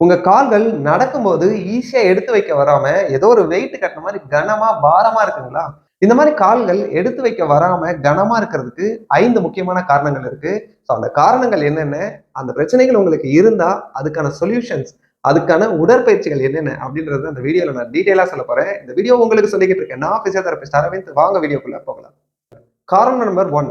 உங்க கால்கள் நடக்கும்போது ஈஸியா எடுத்து வைக்க வராம ஏதோ ஒரு வெயிட் கட்டின மாதிரி கனமா பாரமா இருக்குங்களா? இந்த மாதிரி கால்கள் எடுத்து வைக்க வராம கனமா இருக்கிறதுக்கு ஐந்து முக்கியமான காரணங்கள் இருக்கு. ஸோ அந்த காரணங்கள் என்னென்ன? அந்த பிரச்சனைகள் உங்களுக்கு இருந்தா அதுக்கான சொல்யூஷன்ஸ் அதுக்கான உடற்பயிற்சிகள் என்னென்ன? அப்படின்றது அந்த வீடியோல நான் டீட்டெயிலா சொல்ல போறேன். இந்த வீடியோ உங்களுக்கு சொல்லிக்கிட்டு இருக்கேன். நான் பிசியோதெரபிஸ்ட் அரவிந்த். வாங்க வீடியோக்குள்ள போகலாம். காரணம் நம்பர் ஒன்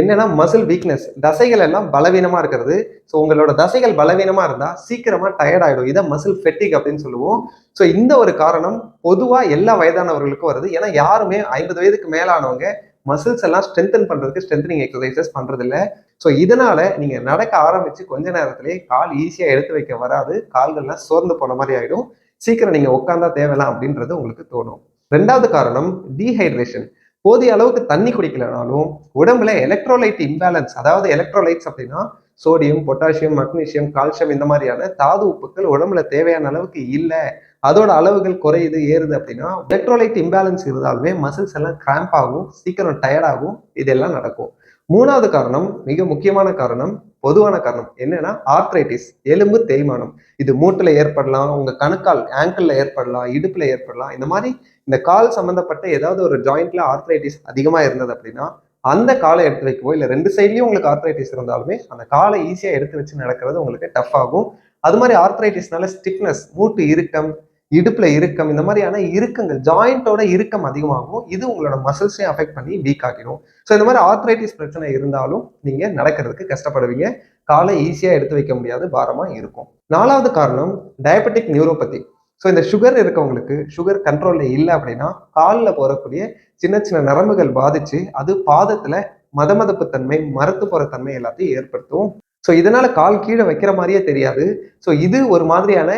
என்னன்னா மசில் வீக்னஸ் தசைகள் எல்லாம் பலவீனமா இருக்கிறது. ஸோ உங்களோட தசைகள் பலவீனமா இருந்தா சீக்கிரமா டயர்ட் ஆயிடும். இதை மசில் ஃபெட்டிக் அப்படின்னு சொல்லுவோம். ஸோ இந்த ஒரு காரணம் பொதுவா எல்லா வயதானவர்களுக்கும் வருது. ஏன்னா யாருமே ஐம்பது வயதுக்கு மேலானவங்க மசில்ஸ் எல்லாம் ஸ்ட்ரென்தன் பண்றதுக்கு ஸ்ட்ரென்தனிங் எக்ஸசைசஸ் பண்றது இல்ல ஸோ இதனால நீங்க நடக்க ஆரம்பிச்சு கொஞ்ச நேரத்திலேயே கால் ஈஸியா எடுத்து வைக்க வராது. கால்கள்லாம் சோர்ந்து போன மாதிரி ஆயிடும். சீக்கிரம் நீங்க உட்காந்தா தேவைலாம் அப்படின்றது உங்களுக்கு தோணும். ரெண்டாவது காரணம் டீஹைட்ரேஷன் போதிய அளவுக்கு தண்ணி குடிக்கலனாலும் உடம்புல எலக்ட்ரோலைட் இம்பேலன்ஸ் அதாவது எலக்ட்ரோலைட்ஸ் அப்படின்னா சோடியம் பொட்டாசியம் மக்னீசியம் கால்சியம் இந்த மாதிரியான தாது உப்புக்கள் உடம்புல தேவையான அளவுக்கு இல்லை. அதோட அளவுகள் குறையுது ஏறுது அப்படின்னா எலக்ட்ரோலைட் இம்பேலன்ஸ் இருந்தாலுமே மசில்ஸ் எல்லாம் கிராம்ப் ஆகும் சீக்கிரம் டயர்ட் ஆகும் இதெல்லாம் நடக்கும். மூணாவது காரணம் மிக முக்கியமான காரணம் பொதுவான காரணம் என்னன்னா ஆர்த்ரைட்டிஸ் எலும்பு தேய்மானம். இது மூட்டில் ஏற்படலாம் உங்க கணுக்கால் ஆங்கிள் ஏற்படலாம் இடுப்புல ஏற்படலாம். இந்த மாதிரி இந்த கால் சம்பந்தப்பட்ட ஏதாவது ஒரு ஜாயிண்ட்ல ஆர்த்ரைட்டிஸ் அதிகமா இருந்தது அப்படின்னா அந்த காலை எடுத்து வைக்கவோ இல்லை ரெண்டு சைட்லயும் உங்களுக்கு ஆர்த்ரைட்டிஸ் இருந்தாலுமே அந்த காலை ஈஸியா எடுத்து வச்சு நடக்கிறது உங்களுக்கு டஃப் ஆகும். அது மாதிரி ஆர்த்ரைட்டிஸ்னால ஸ்டிக்னஸ் மூட்டு இறுக்கம் இடுப்புல இறுக்கம் இந்த மாதிரியான இறுக்கங்கள் ஜாயிண்டோட இறுக்கம் அதிகமாகும். இது உங்களோட மசில்ஸையும் அஃபெக்ட் பண்ணி வீக் ஆகிடும் ஸோ இந்த மாதிரி ஆர்த்ரைட்டிஸ் பிரச்சனை இருந்தாலும் நீங்க நடக்கிறதுக்கு கஷ்டப்படுவீங்க. காலை ஈஸியா எடுத்து வைக்க முடியாது பாரமா இருக்கும். நாலாவது காரணம் டயபெட்டிக் நியூரோபதி ஸோ இந்த சுகர் இருக்கவங்களுக்கு சுகர் கண்ட்ரோல்ல இல்லை அப்படின்னா காலில் போறக்கூடிய சின்ன சின்ன நரம்புகள் பாதிச்சு அது பாதத்துல மதமதப்பு தன்மை மரத்து போற தன்மை எல்லாத்தையும் ஏற்படுத்தும். ஸோ இதனால கால் கீழே வைக்கிற மாதிரியே தெரியாது. ஸோ இது ஒரு மாதிரியான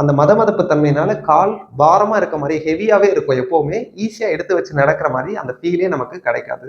அந்த மத மதப்பு தன்மையினால கால் பாரமா இருக்க மாதிரி ஹெவியாவே இருக்கும் எப்பவுமே. ஈஸியா எடுத்து வச்சு நடக்கிற மாதிரி அந்த ஃபீலே நமக்கு கிடைக்காது.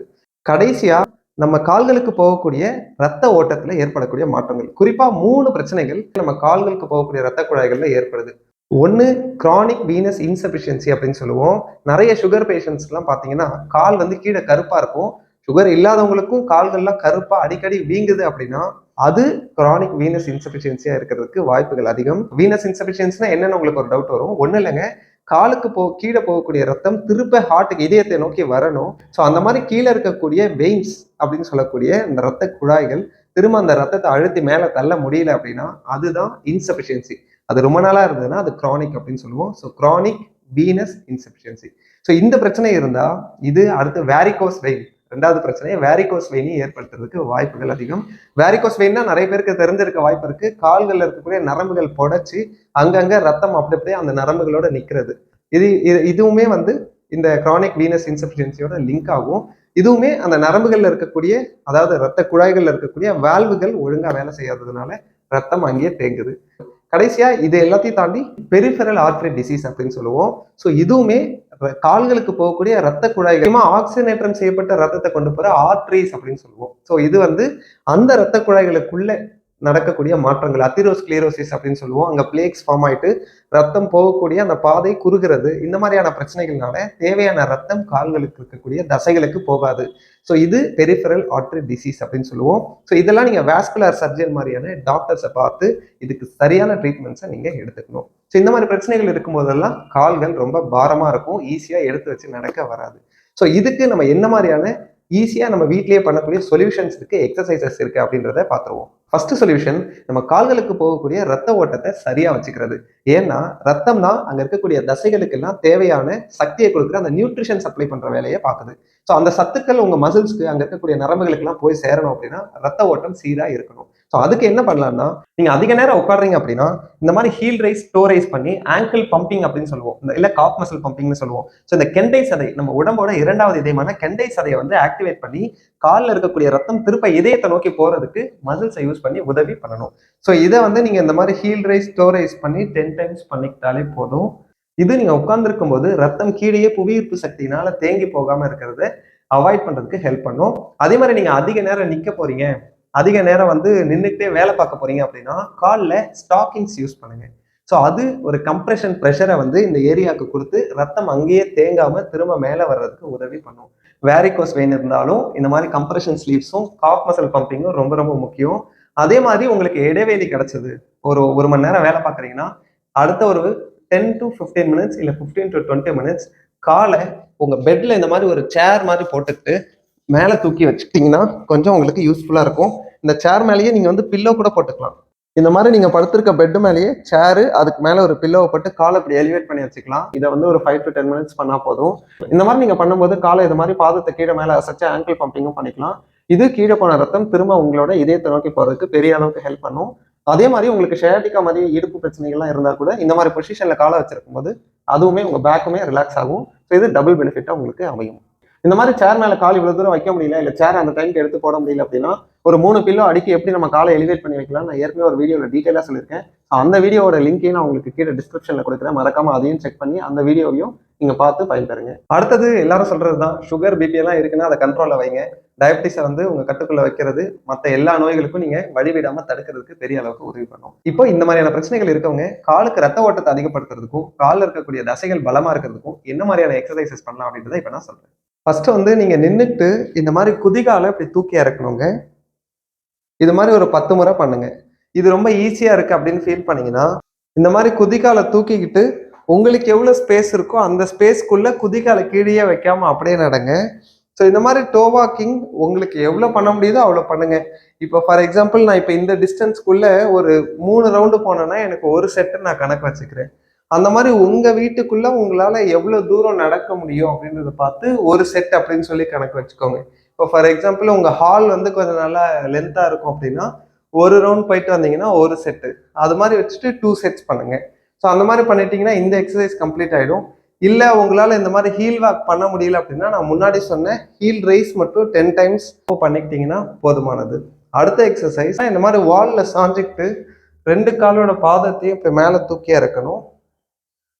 கடைசியா நம்ம கால்களுக்கு போகக்கூடிய ரத்த ஓட்டத்துல ஏற்படக்கூடிய மாற்றங்கள். குறிப்பா மூணு பிரச்சனைகள் நம்ம கால்களுக்கு போகக்கூடிய ரத்த குழாய்கள்ல ஏற்படுது. ஒன்று கிரானிக் வீனஸ் இன்சபிஷியன்சி அப்படின்னு சொல்லுவோம். நிறைய சுகர் பேஷண்ட்ஸ்லாம் பார்த்தீங்கன்னா கால் வந்து கீழே கருப்பா இருக்கும். சுகர் இல்லாதவங்களுக்கும் கால்கள்லாம் கருப்பா அடிக்கடி வீங்குது அப்படின்னா அது கிரானிக் வீனஸ் இன்சபிஷியன்சியா இருக்கிறதுக்கு வாய்ப்புகள் அதிகம். வீனஸ் இன்சபிஷியன்ஸ்னா என்னன்னு உங்களுக்கு ஒரு டவுட் வரும். ஒன்றும் இல்லைங்க. காலுக்கு போ கீழே போகக்கூடிய ரத்தம் திருப்ப ஹார்ட்டுக்கு இதயத்தை நோக்கி வரணும். ஸோ அந்த மாதிரி கீழே இருக்கக்கூடிய வெயின்ஸ் அப்படின்னு சொல்லக்கூடிய இந்த ரத்த குழாய்கள் திரும்ப அந்த ரத்தத்தை அழுத்தி மேலே தள்ள முடியல அப்படின்னா அதுதான் இன்சபிஷியன்சி அது ரொம்ப நாளா இருந்ததுன்னா அது கிரானிக் அப்படின்னு சொல்லுவோம். So chronic venous insufficiency so இந்த பிரச்சனை இருந்தா இது அடுத்து வேரிகோஸ் வெயின் ரெண்டாவது பிரச்சனையை வேரிகோஸ் வெயினையும் ஏற்படுத்துறதுக்கு வாய்ப்புகள் அதிகம். வேரிகோஸ் வெயின்னா நிறைய பேருக்கு தெரிஞ்சிருக்க வாய்ப்பு இருக்கு. கால்களில் இருக்கக்கூடிய நரம்புகள் புடைச்சி அங்கங்க ரத்தம் அப்படி அப்படியே அந்த நரம்புகளோட நிக்கிறது. இது இது இதுவுமே வந்து இந்த கிரானிக் வீனஸ் இன்சபிஷியன்சியோட லிங்க் ஆகும். இதுவுமே அந்த நரம்புகள்ல இருக்கக்கூடிய அதாவது ரத்த குழாய்கள்ல இருக்கக்கூடிய வால்வுகள் ஒழுங்கா வேலை செய்யாததுனால ரத்தம் அங்கேயே தேங்குது. கடைசியா இது எல்லாத்தையும் தாண்டி பெரிஃபெரல் ஆர்ட்ரி டிசீஸ் அப்படின்னு சொல்லுவோம். ஸோ இதுவுமே கால்களுக்கு போகக்கூடிய ரத்த குழாய்கள் ஆக்சிஜனேற்றம் செய்யப்பட்ட ரத்தத்தை கொண்டு போற ஆர்ட்ரிஸ் அப்படின்னு சொல்லுவோம். ஸோ இது வந்து அந்த ரத்த குழாய்களுக்குள்ள நடக்கக்கூடிய மாற்றங்கள் அத்திரோஸ்கிளியரோசிஸ் அப்படின்னு சொல்லுவோம். அங்கே பிளேக்ஸ் ஃபார்ம் ஆயிட்டு ரத்தம் போகக்கூடிய அந்த பாதை குறுகிறது. இந்த மாதிரியான பிரச்சனைகள்னால தேவையான ரத்தம் கால்களுக்கு இருக்கக்கூடிய தசைகளுக்கு போகாது. ஸோ இது பெரிஃபரல் ஆர்ட்ரி டிசீஸ் அப்படின்னு சொல்லுவோம். ஸோ இதெல்லாம் நீங்கள் வேஸ்குலர் சர்ஜன் மாதிரியான டாக்டர்ஸை பார்த்து இதுக்கு சரியான ட்ரீட்மெண்ட்ஸை நீங்கள் எடுத்துக்கணும். ஸோ இந்த மாதிரி பிரச்சனைகள் இருக்கும்போதெல்லாம் கால்கள் ரொம்ப பாரமாக இருக்கும். ஈஸியாக எடுத்து வச்சு நடக்க வராது. ஸோ இதுக்கு நம்ம என்ன மாதிரியான ஈஸியாக நம்ம வீட்லேயே பண்ணக்கூடிய சொல்யூஷன்ஸ் இருக்குது எக்ஸசைசஸ் இருக்குது அப்படின்றத பார்த்துருவோம். ஃபர்ஸ்ட் சொல்யூஷன் நம்ம கால்களுக்கு போகக்கூடிய ரத்த ஓட்டத்தை சரியா வச்சுக்கிறது. ஏன்னா ரத்தம் தான் அங்க இருக்கக்கூடிய தசைகளுக்கு எல்லாம் தேவையான சக்தியை கொடுக்குற அந்த நியூட்ரிஷன் சப்ளை பண்ற வேலையை பார்க்குது. ஸோ அந்த சத்துக்கள் உங்க மசில்ஸ்க்கு அங்க இருக்கக்கூடிய நரம்புகளுக்கு எல்லாம் போய் சேரணும் அப்படின்னா ரத்த ஓட்டம் சீரா இருக்கணும். ஸோ அதுக்கு என்ன பண்ணலாம்னா நீங்க அதிக நேரம் உட்காடுறீங்க அப்படின்னா இந்த மாதிரி ஹீல் ரைஸ் டோ ரைஸ் பண்ணி ஆங்கிள் பம்பிங் அப்படின்னு சொல்லுவோம். இந்த இல்ல காப் மசில் பம்பிங்னு சொல்லுவோம். ஸோ இந்த கெண்டை சதை நம்ம உடம்போட இரண்டாவது இதயமான கெண்டை சதையை வந்து ஆக்டிவேட் பண்ணி காலில் இருக்கக்கூடிய ரத்தம் திருப்ப இதயத்தை நோக்கி போறதுக்கு மசில்ஸை யூஸ் பண்ணி உதவி பண்ணணும். ஸோ இதை வந்து நீங்க இந்த மாதிரி ஹீல் ரைஸ் டோ ரைஸ் பண்ணி டென் டைம்ஸ் பண்ணிக்கிட்டாலே போதும். இது நீங்க உட்கார்ந்துருக்கும் போது ரத்தம் கீழேயே புவியீர்ப்பு சக்தினால தேங்கி போகாம இருக்கிறத அவாய்ட் பண்றதுக்கு ஹெல்ப் பண்ணும். அதே மாதிரி நீங்க அதிக நேரம் நிக்க போறீங்க அதிக நேரம் வந்து நின்றுக்கிட்டே வேலை பார்க்க போறீங்க அப்படின்னா காலில் ஸ்டாக்கிங்ஸ் யூஸ் பண்ணுங்க. ஸோ அது ஒரு கம்ப்ரெஷன் ப்ரெஷரை வந்து இந்த ஏரியாவுக்கு கொடுத்து ரத்தம் அங்கேயே தேங்காம திரும்ப மேலே வர்றதுக்கு உதவி பண்ணும். வேரிகோஸ் வெயின் இருந்தாலும் இந்த மாதிரி கம்ப்ரெஷன் ஸ்லீவ்ஸும் காஃப் மசில் பம்பிங்கும் ரொம்ப ரொம்ப முக்கியம். அதே மாதிரி உங்களுக்கு இடைவெளி கிடைச்சது. ஒரு ஒரு மணி நேரம் வேலை பார்க்குறீங்கன்னா அடுத்த ஒரு டென் டு ஃபிஃப்டீன் மினிட்ஸ் இல்லை ஃபிஃப்டீன் டு டுவெண்ட்டி மினிட்ஸ் காலை உங்கள் பெட்டில் இந்த மாதிரி ஒரு சேர் மாதிரி போட்டுக்கிட்டு மேலே தூக்கி வச்சுக்கிட்டிங்கன்னா கொஞ்சம் உங்களுக்கு யூஸ்ஃபுல்லாக இருக்கும். இந்த சேர் மேலேயே நீங்கள் வந்து பில்லோ கூட போட்டுக்கலாம். இந்த மாதிரி நீங்கள் படுத்திருக்க பெட் மேலேயே சேரு அதுக்கு மேலே ஒரு பில்லோவை போட்டு காலை இப்படி எலிவேட் பண்ணி வச்சுக்கலாம். இதை வந்து ஒரு ஃபைவ் டு டென் மினிட்ஸ் பண்ணால் போதும். இந்த மாதிரி நீங்கள் பண்ணும்போது காலை இது மாதிரி பாதத்தை கீழே மேலே அசைச்சு ஆங்கிள் பம்பிங்கும் பண்ணிக்கலாம். இது கீழே போன ரத்தம் திரும்ப உங்களோட இதயத்தை நோக்கி போகிறதுக்கு பெரிய அளவுக்கு ஹெல்ப் பண்ணும். அதே மாதிரி உங்களுக்கு ஷேட்டிக்கா மாதிரி இடுப்பு பிரச்சனைகள்லாம் இருந்தால் கூட இந்த மாதிரி பொசிஷனில் காலை வச்சிருக்கும் போது அதுவுமே உங்கள் பேக்குமே ரிலாக்ஸ் ஆகும். ஸோ இது டபுள் பெனிஃபிட்டாக உங்களுக்கு அமையும். இந்த மாதிரி சேர் மேலே கால் இவ்வளோ தூரம் வைக்க முடியல இல்லை சேர் அந்த டைம்க்கு எடுத்து போட முடியல அப்படின்னா ஒரு மூணு பில்லோ அடிக்கி எப்படி நம்ம காலை எலிவேட் பண்ணி வைக்கலாம் நான் ஏற்கனவே ஒரு வீடியோவில் டீட்டெயிலாக சொல்லியிருக்கேன். அந்த வீடியோவோட லிங்கையும் நான் உங்களுக்கு கீழே டிஸ்கிரிப்ஷனில் கொடுக்குறேன். மறக்காம அதையும் செக் பண்ணி அந்த வீடியோவையும் நீங்கள் பார்த்து பயன்பெறுங்க. அடுத்தது எல்லாரும் சொல்கிறது தான் சுகர் பிபி எல்லாம் இருக்குன்னா அதை கண்ட்ரோலில் வைங்க. டயபிட்டிஸை வந்து உங்க கட்டுக்குள்ள வைக்கிறது மற்ற எல்லா நோய்களுக்கும் நீங்க வழிவிடாம தடுக்கிறதுக்கு பெரிய அளவுக்கு உதவி பண்ணும். இப்போ இந்த மாதிரியான பிரச்சனைகள் இருக்கவங்க காலுக்கு ரத்த ஓட்டத்தை அதிகப்படுத்துறதுக்கும் காலில் இருக்கக்கூடிய தசைகள் பலமா இருக்கிறதுக்கும் என்ன மாதிரியான எக்ஸசைசஸ் பண்ணலாம் அப்படின்றத இப்போ நான் சொல்றேன். ஃபஸ்ட்டு வந்து நீங்கள் நின்றுட்டு இந்த மாதிரி குதிகால இப்படி தூக்கி இறக்கணுங்க. இது மாதிரி ஒரு பத்து முறை பண்ணுங்க. இது ரொம்ப ஈஸியாக இருக்குது அப்படின்னு ஃபீல் பண்ணிங்கன்னா இந்த மாதிரி குதிகால தூக்கிக்கிட்டு உங்களுக்கு எவ்வளோ ஸ்பேஸ் இருக்கோ அந்த ஸ்பேஸ்க்குள்ளே குதிகால கீழே வைக்காமல் அப்படியே நடங்க. ஸோ இந்த மாதிரி டோ வாக்கிங் உங்களுக்கு எவ்வளோ பண்ண முடியுதோ அவ்வளோ பண்ணுங்க. இப்போ ஃபார் எக்ஸாம்பிள் நான் இப்போ இந்த டிஸ்டன்ஸ்க்குள்ளே ஒரு மூணு ரவுண்டு போனேன்னா எனக்கு ஒரு செட்டு நான் கணக்கு வச்சுக்கிறேன். அந்த மாதிரி உங்க வீட்டுக்குள்ள உங்களால எவ்வளவு தூரம் நடக்க முடியும் அப்படின்றத பார்த்து ஒரு செட் அப்படின்னு சொல்லி கணக்கு வச்சுக்கோங்க. இப்போ ஃபார் எக்ஸாம்பிள் உங்க ஹால் வந்து கொஞ்சம் நல்லா லென்த்தா இருக்கும் அப்படின்னா ஒரு ரவுண்ட் போயிட்டு வந்தீங்கன்னா ஒரு செட்டு அது மாதிரி வச்சுட்டு டூ செட்ஸ் பண்ணுங்க. ஸோ அந்த மாதிரி பண்ணிட்டீங்கன்னா இந்த எக்ஸசைஸ் கம்ப்ளீட் ஆயிடும். இல்லை உங்களால இந்த மாதிரி ஹீல் வாக் பண்ண முடியல அப்படின்னா நான் முன்னாடி சொன்னேன் ஹீல் ரைஸ் மட்டும் டென் டைம்ஸ் பண்ணிக்கிட்டீங்கன்னா போதுமானது. அடுத்த எக்ஸசைஸ் இந்த மாதிரி வால்ல சாஞ்சிக்கிட்டு ரெண்டு காலோட பாதத்தையும் இப்படி மேலே தூக்கி இறக்கணும்.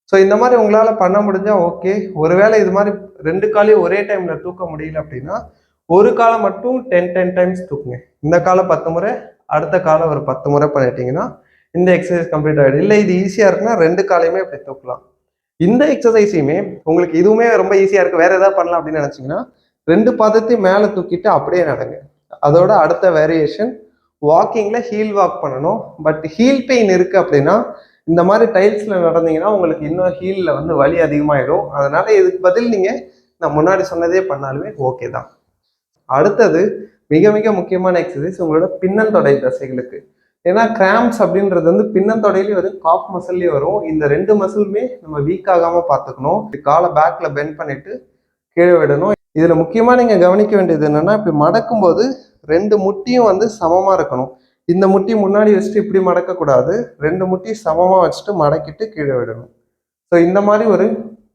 ஸோ இந்த மாதிரி உங்களால் பண்ண முடிஞ்சால் ஓகே ஒருவேளை இது மாதிரி ரெண்டு காலையும் ஒரே டைமில் தூக்க முடியல அப்படின்னா ஒரு காலை மட்டும் டென் டென் டைம்ஸ் தூக்குங்க. இந்த காலை பத்து முறை அடுத்த காலை ஒரு பத்து முறை பண்ணிட்டீங்கன்னா இந்த எக்ஸசைஸ் கம்ப்ளீட் ஆகிடும் இல்லை இது ஈஸியாக இருக்குன்னா ரெண்டு காலையுமே இப்படி தூக்கலாம். இந்த எக்ஸசைஸையுமே உங்களுக்கு இதுவுமே ரொம்ப ஈஸியாக இருக்குது வேறு எதாவது பண்ணலாம் அப்படின்னு நினச்சிங்கன்னா ரெண்டு பாதத்தையும் மேலே தூக்கிட்டு அப்படியே நடங்க. அதோட அடுத்த வேரியேஷன் வாக்கிங்கில் ஹீல் வாக் பண்ணணும். பட் ஹீல் பெயின் இருக்குது அப்படின்னா இந்த மாதிரி டைல்ஸில் நடந்தீங்கன்னா உங்களுக்கு இன்னும் ஹீலில் வந்து வலி அதிகமாகிடும் அதனால் இதுக்கு பதில் நீங்கள் நான் முன்னாடி சொன்னதே பண்ணாலுமே ஓகே தான். அடுத்தது மிக மிக முக்கியமான எக்ஸசைஸ் உங்களோட பின்னல் தொடை தசைகளுக்கு. ஏன்னா கிராம்ஸ் அப்படின்றது வந்து பின்னல் வரும் காப் மசில்லையும் வரும். இந்த ரெண்டு மசிலுமே நம்ம வீக் ஆகாமல் பார்த்துக்கணும். காலை பேக்கில் பெண்ட் பண்ணிவிட்டு கீழே விடணும். இதில் முக்கியமாக நீங்கள் கவனிக்க வேண்டியது என்னென்னா இப்படி மடக்கும்போது ரெண்டு முட்டியும் வந்து சமமாக இருக்கணும். இந்த முட்டி முன்னாடி வச்சுட்டு இப்படி மடக்கக்கூடாது. ரெண்டு முட்டி சமமாக வச்சுட்டு மடக்கிட்டு கீழே விடணும். ஸோ இந்த மாதிரி ஒரு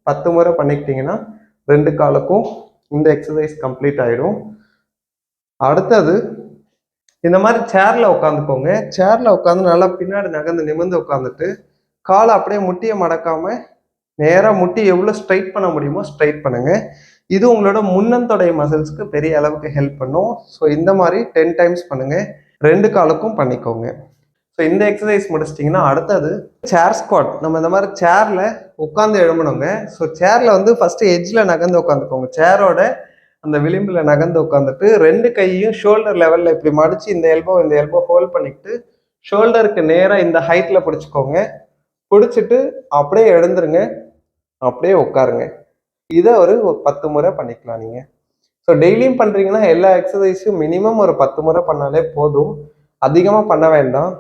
பத்து முறை பண்ணிக்கிட்டிங்கன்னா ரெண்டு காலுக்கும் இந்த எக்ஸசைஸ் கம்ப்ளீட் ஆகிடும் அடுத்தது இந்த மாதிரி சேரில் உட்காந்துக்கோங்க. சேரில் உட்காந்து நல்லா பின்னாடி நகர்ந்து நிமிர்ந்து உட்காந்துட்டு காலை அப்படியே முட்டியை மடக்காமல் நேராக முட்டி எவ்வளோ ஸ்ட்ரைட் பண்ண முடியுமோ ஸ்ட்ரைட் பண்ணுங்கள் இது உங்களோட முன்னந்தொடை மசில்ஸ்க்கு பெரிய அளவுக்கு ஹெல்ப் பண்ணும். ஸோ இந்த மாதிரி டென் டைம்ஸ் பண்ணுங்கள் ரெண்டு காலுக்கும் பண்ணிக்கோங்க. ஸோ இந்த எக்ஸசைஸ் முடிச்சிட்டிங்கன்னா அடுத்தது சேர் ஸ்குவாட் நம்ம இந்த மாதிரி சேரில் உட்காந்து எழும்பணுங்க. ஸோ சேரில் வந்து ஃபஸ்ட்டு எஜ்ஜில் நகர்ந்து உட்காந்துக்கோங்க சேரோட அந்த விளிம்பில் நகர்ந்து உட்காந்துட்டு ரெண்டு கையையும் ஷோல்டர் லெவலில் இப்படி மடிச்சு இந்த எல்போ இந்த எல்போ ஹோல்ட் பண்ணிக்கிட்டு ஷோல்டருக்கு நேராக இந்த ஹைட்டில் பிடிச்சிக்கோங்க. பிடிச்சிட்டு அப்படியே எழுந்துருங்க. அப்படியே உட்காருங்க. இதை ஒரு பத்து முறை பண்ணிக்கலாம் நீங்கள் ஸோ டெய்லியும் பண்ணுறீங்கன்னா எல்லா எக்ஸசைஸும் மினிமம் ஒரு பத்து முறை பண்ணாலே போதும். அதிகமாக பண்ண வேண்டாம்.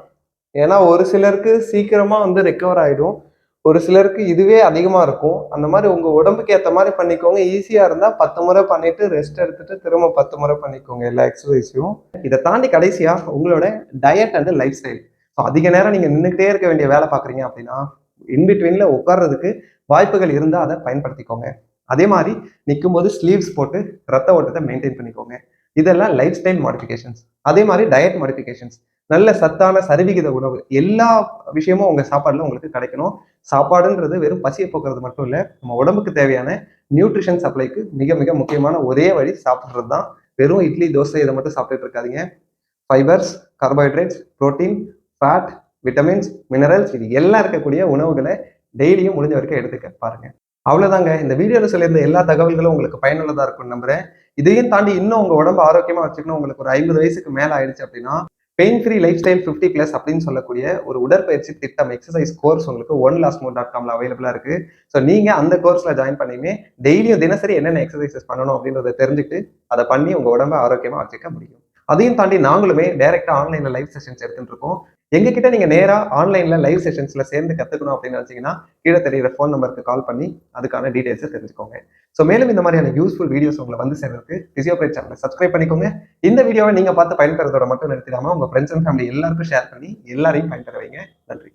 ஏன்னா ஒரு சிலருக்கு சீக்கிரமாக வந்து ரெக்கவர் ஆகிடும் ஒரு சிலருக்கு இதுவே அதிகமாக இருக்கும். அந்த மாதிரி உங்கள் உடம்புக்கு ஏற்ற மாதிரி பண்ணிக்கோங்க. ஈஸியாக இருந்தால் பத்து முறை பண்ணிட்டு ரெஸ்ட் எடுத்துட்டு திரும்ப பத்து முறை பண்ணிக்கோங்க எல்லா எக்ஸசைஸையும் இதை தாண்டி கடைசியாக உங்களோட diet and lifestyle so அதிக நேரம் நீங்கள் நின்றுக்கிட்டே இருக்க வேண்டிய வேலை பார்க்குறீங்க அப்படின்னா இன்பிட்வீனில் உட்கார்றதுக்கு வாய்ப்புகள் இருந்தால் அதை பயன்படுத்திக்கோங்க. அதே மாதிரி நிற்கும் போது ஸ்லீவ்ஸ் போட்டு ரத்த ஓட்டத்தை மெயின்டைன் பண்ணிக்கோங்க. இதெல்லாம் லைஃப் ஸ்டைல் மாடிஃபிகேஷன்ஸ் அதே மாதிரி டயட் மாடிஃபிகேஷன்ஸ் நல்ல சத்தான சரிவிகித உணவு. எல்லா விஷயமும் உங்கள் சாப்பாடில் உங்களுக்கு கிடைக்கணும். சாப்பாடுன்றது வெறும் பசியை போக்குறது மட்டும் இல்லை நம்ம உடம்புக்கு தேவையான நியூட்ரிஷன் சப்ளைக்கு மிக மிக முக்கியமான ஒரே வழி சாப்பிட்றது தான் வெறும் இட்லி தோசை இதை மட்டும் சாப்பிட்டுட்டு இருக்காதிங்க. Fibres carbohydrates protein fat vitamins minerals இது எல்லாம் இருக்கக்கூடிய உணவுகளை டெய்லியும் முடிஞ்ச வரைக்கும் எடுத்துக்க பாருங்கள் அவ்வளோதாங்க இந்த வீடியோவில் சொல்லியிருந்த எல்லா தகவல்களும் உங்களுக்கு பயனுள்ளதாக இருக்கும்னு நம்புறேன். இதையும் தாண்டி இன்னும் உங்கள் உடம்பு ஆரோக்கியமாக வச்சுக்கணும். உங்களுக்கு ஒரு ஐம்பது வயசுக்கு மேலே ஆயிடுச்சு அப்படின்னா pain free lifestyle fifty plus அப்படின்னு சொல்லக்கூடிய ஒரு உடற்பயிற்சி திட்டம் எக்ஸசைஸ் கோர்ஸ் உங்களுக்கு ஒன் லாஸ்ட் மோட் டாட் காமில் அவைலபிளாக இருக்குது ஸோ நீங்கள் அந்த கோர்ஸில் ஜாயின் பண்ணியுமே டெய்லியும் தினசரி என்னென்ன எக்ஸசைசஸ் பண்ணணும் அப்படின்றத தெரிஞ்சுட்டு அதை பண்ணி உங்கள் உடம்ப ஆரோக்கியமாக வச்சுக்க முடியும். அதையும் தாண்டி நாங்களுமே டைரக்டா ஆன்லைன்ல லைவ் செஷன்ஸ் எடுத்துட்டு இருக்கோம். எங்ககிட்ட நீங்க நேரா ஆன்லைன்ல லைவ் செஷன்ஸ்ல சேர்ந்து கத்துக்கணும் அப்படின்னு நினைச்சீங்கன்னா கீழே தெரியுற ஃபோன் நம்பருக்கு கால் பண்ணி அதுக்கான டீடைல்ஸை தெரிஞ்சுக்கோங்க. ஸோ மேலும் இந்த மாதிரியான யூஸ்ஃபுல் வீடியோஸ் உங்களை வந்து சேர்றதுக்கு பிசியோபிரைட் சேனலை சப்ஸ்கிரைப் பண்ணிக்கோங்க. இந்த வீடியோவை நீங்க பார்த்து பயன்பெறதோட மட்டும் நிறுத்திடாம உங்க ஃப்ரெண்ட்ஸ் அண்ட் ஃபேமிலி எல்லாருக்கும் ஷேர் பண்ணி எல்லாரையும் பயன்பெற வைங்க. நன்றி.